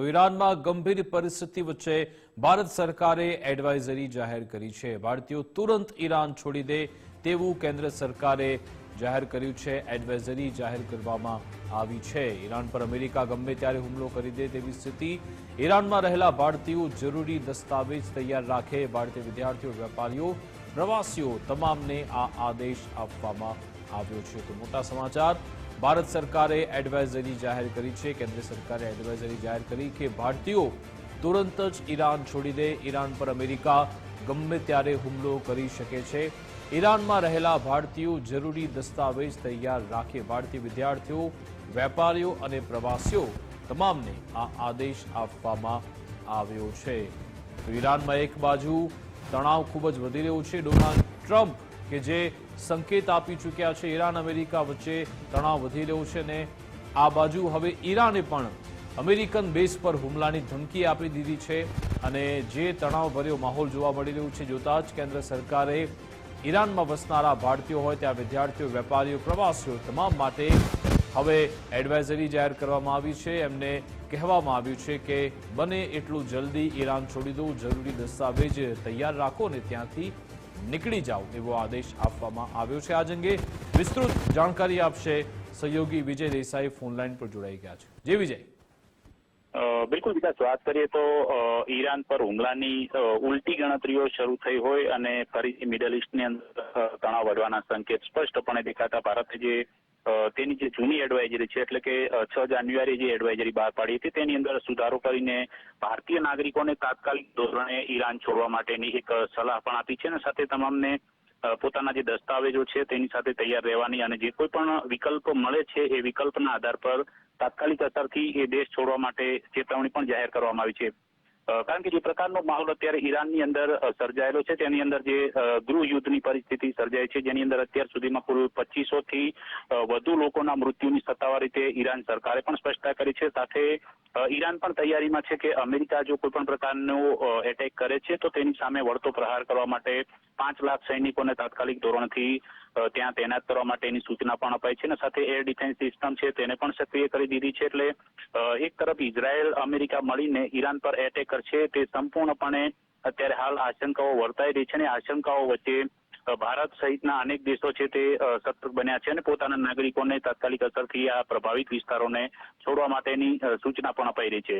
ઈરાનમાં ગંભીર પરિસ્થિતિ વચ્ચે ભારત સરકારે એડવાઇઝરી જાહેર કરી છે. ભારતીયો તુરંત ઈરાન છોડી દે તેવું કેન્દ્ર સરકારે જાહેર કર્યું છે. એડવાઇઝરી જાહેર કરવામાં આવી છે. ઈરાન પર અમેરિકા ગમે ત્યારે હુમલો કરી દે તેવી સ્થિતિ ઈરાનમાં રહેલા ભારતીયો જરૂરી દસ્તાવેજ તૈયાર રાખે. ભારતીય વિદ્યાર્થીઓ, વેપારીઓ, પ્રવાસીઓ તમામને આ આદેશ આપવામાં આવ્યો છે. તો મોટા સમાચાર ભારત સરકારે એડવાઇઝરી જાહેર કરી છે. કેન્દ્ર સરકારે એડવાઇઝરી જાહેર કરી કે ભારતીયો તુરંત જ ઈરાન છોડી દે. ઈરાન પર અમેરિકા ગમે ત્યારે હુમલો કરી શકે છે. ઈરાનમાં રહેલા ભારતીયો જરૂરી દસ્તાવેજ તૈયાર રાખે. ભારતીય વિદ્યાર્થીઓ, વેપારીઓ અને પ્રવાસીઓ તમામને આ આદેશ આપવામાં આવ્યો છે. ઈરાનમાં એક બાજુ તણાવ ખૂબ જ વધી રહ્યું છે. ડોનાલ્ડ ટ્રમ્પ કે જે સંકેત આપી ચૂક્યા છે. ઈરાન, અમેરિકા વચ્ચે તણાવ વધી રહ્યો છે ને આ બાજુ હવે ઈરાને પણ અમેરિકન બેઝ પર હુમલાની ધમકી આપી દીધી છે અને જે તણાવભર્યો માહોલ જોવા મળી રહ્યું છે, જોતા જ કેન્દ્ર સરકારે ઈરાનમાં વસનારા ભારતીયો હોય ત્યાં વિદ્યાર્થીઓ, વેપારીઓ, પ્રવાસીઓ તમામ માટે હવે એડવાઇઝરી જાહેર કરવામાં આવી છે. એમને કહેવામાં આવ્યું છે કે બને એટલું જલ્દી ઈરાન છોડી દો. જરૂરી દસ્તાવેજ તૈયાર રાખો અને ત્યાંથી નીકળી જાઓ એવો આદેશ આપવામાં આવ્યો છે. આ અંગે વિસ્તૃત જાણકારી આપશે સહયોગી વિજય દેસાઈ ફોનલાઈન પર જોડાઈ ગયા છે. જે વિજય. બિલકુલ વિકાસ, વાત કરીએ તો ઈરાન પર હુમલાની ઉલટી ગણતરીઓ શરૂ થઈ હોય અને ફરીથી મિડલ ઇસ્ટની અંદર તણાવ વધવાના સંકેત સ્પષ્ટપણે દેખાતા ભારતે જે તેની જે જૂની એડવાઇઝરી છે, એટલે કે છ જાન્યુઆરી જે એડવાઇઝરી બહાર પાડી હતી, તેની અંદર સુધારો કરીને ભારતીય નાગરિકોને તાત્કાલિક ધોરણે ઈરાન છોડવા માટેની એક સલાહ પણ આપી છે અને સાથે તમામને પોતાના જે દસ્તાવેજો છે, તેની સાથે તૈયાર રહેવાની અને જે કોઈ પણ વિકલ્પ મળે છે, એ વિકલ્પના આધાર પર તાત્કાલિક અસરથી એ દેશ છોડવા માટે ચેતવણી પણ જાહેર કરવામાં આવી છે. કારણ કે જે પ્રકારનો માહોલ અત્યારે ઈરાનની અંદર સર્જાયેલો છે, તેની અંદર જે ગૃહ યુદ્ધની પરિસ્થિતિ સર્જાય છે, જેની અંદર અત્યાર સુધીમાં કુલ પચીસો થી વધુ લોકોના મૃત્યુની સત્તાવાર રીતે ઈરાન સરકારે પણ સ્પષ્ટતા કરી છે. સાથે ઈરાન પણ તૈયારીમાં છે કે અમેરિકા જો કોઈ પણ પ્રકારનો એટેક કરે છે, તો તેની સામે વળતો પ્રહાર કરવા માટે પાંચ લાખ સૈનિકોને તાત્કાલિક ધોરણથી ત્યાં તૈનાત કરવા માટેની સૂચના પણ અપાઈ છે. અને સાથે એર ડિફેન્સ સિસ્ટમ છે, તેને પણ સક્રિય કરી દીધી છે. એટલે એક તરફ ઇઝરાયલ અમેરિકા મળીને ઈરાન પર એટેક કરશે તે સંપૂર્ણપણે અત્યારે હાલ આશંકાઓ વર્તાઈ રહી છે અને આશંકાઓ વચ્ચે ભારત સહિતના અનેક દેશો છે તે સતર્ક બન્યા છે અને પોતાના નાગરિકોને તાત્કાલિક અસરથી આ પ્રભાવિત વિસ્તારોને છોડવા માટેની સૂચના પણ અપાઈ રહી છે.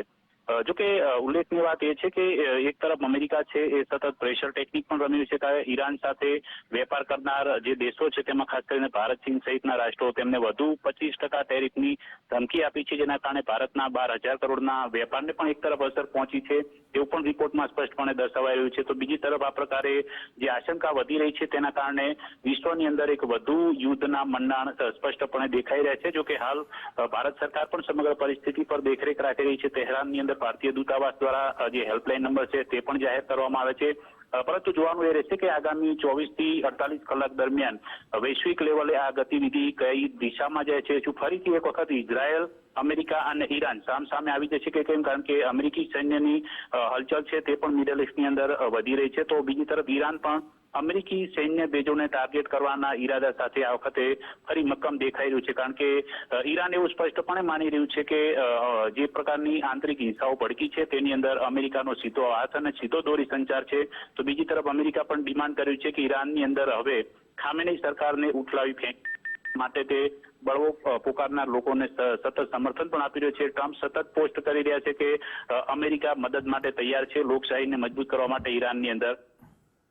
અ, જો કે ઉલ્લેખનીય વાત એ છે કે એક તરફ અમેરિકા છે એ સતત પ્રેશર ટેકનિક પણ રમ્યું છે કે ઈરાન સાથે વેપાર કરનાર જે દેશો છે તેમાં ખાસ કરીને ભારત ચીન સહિતના રાષ્ટ્રો તેમને વધુ પચીસ ટકા ટેરિફની ધમકી આપી છે જેના કારણે ભારતના બાર હજાર કરોડના વેપારને પણ એક તરફ અસર પહોંચી છે એવું પણ રિપોર્ટમાં સ્પષ્ટપણે દર્શાવાઈ છે. તો બીજી તરફ આ પ્રકારે જે આશંકા વધી રહી છે તેના કારણે વિશ્વની અંદર એક વધુ યુદ્ધના મંડાણ સ્પષ્ટપણે દેખાઈ રહ્યા છે. જો કે હાલ ભારત સરકાર પણ સમગ્ર પરિસ્થિતિ પર દેખરેખ રાખી રહી છે. તહેરાનની અંદર ભારતીય દૂતાવાસ દ્વારા જે હેલ્પલાઇન નંબર છે તે પણ જાહેર કરવામાં આવે છે. પરંતુ જોવાનું એ રહેશે કે આગામી ચોવીસથી અડતાલીસ કલાક દરમિયાન વૈશ્વિક લેવલે આ ગતિવિધિ કઈ દિશામાં જાય છે શું ફરીથી એક વખત ઇઝરાયલ અમેરિકા અને ઈરાન સામ સામે આવી જશે કે કેમ? કારણ કે અમેરિકી સૈન્યની હલચલ છે તે પણ મિડલ ઇસ્ટની અંદર વધી રહી છે. તો બીજી તરફ ઈરાન પણ અમેરિકી સૈન્ય બેજોને ટાર્ગેટ કરવાના ઈરાદા સાથે આ વખતે ફરી મક્કમ દેખાઈ રહ્યું છે. કારણ કે ઈરાન એવું સ્પષ્ટપણે માની રહ્યું છે કે જે પ્રકારની આંતરિક હિંસાઓ ભડકી છે તેની અંદર અમેરિકાનો સીધો હાથ અને સીધો દોરી સંચાર છે. તો બીજી તરફ અમેરિકા પણ ડિમાન્ડ કર્યું છે કે ઈરાનની અંદર હવે ખામેની સરકારને ઉઠલાવી ફેંક માટે તે બળવો પોકારનાર લોકોને સતત સમર્થન પણ આપી રહ્યો છે. ટ્રમ્પ સતત પોસ્ટ કરી રહ્યા છે કે અમેરિકા મદદ માટે તૈયાર છે. લોકશાહીને મજબૂત કરવા માટે ઈરાનની અંદર.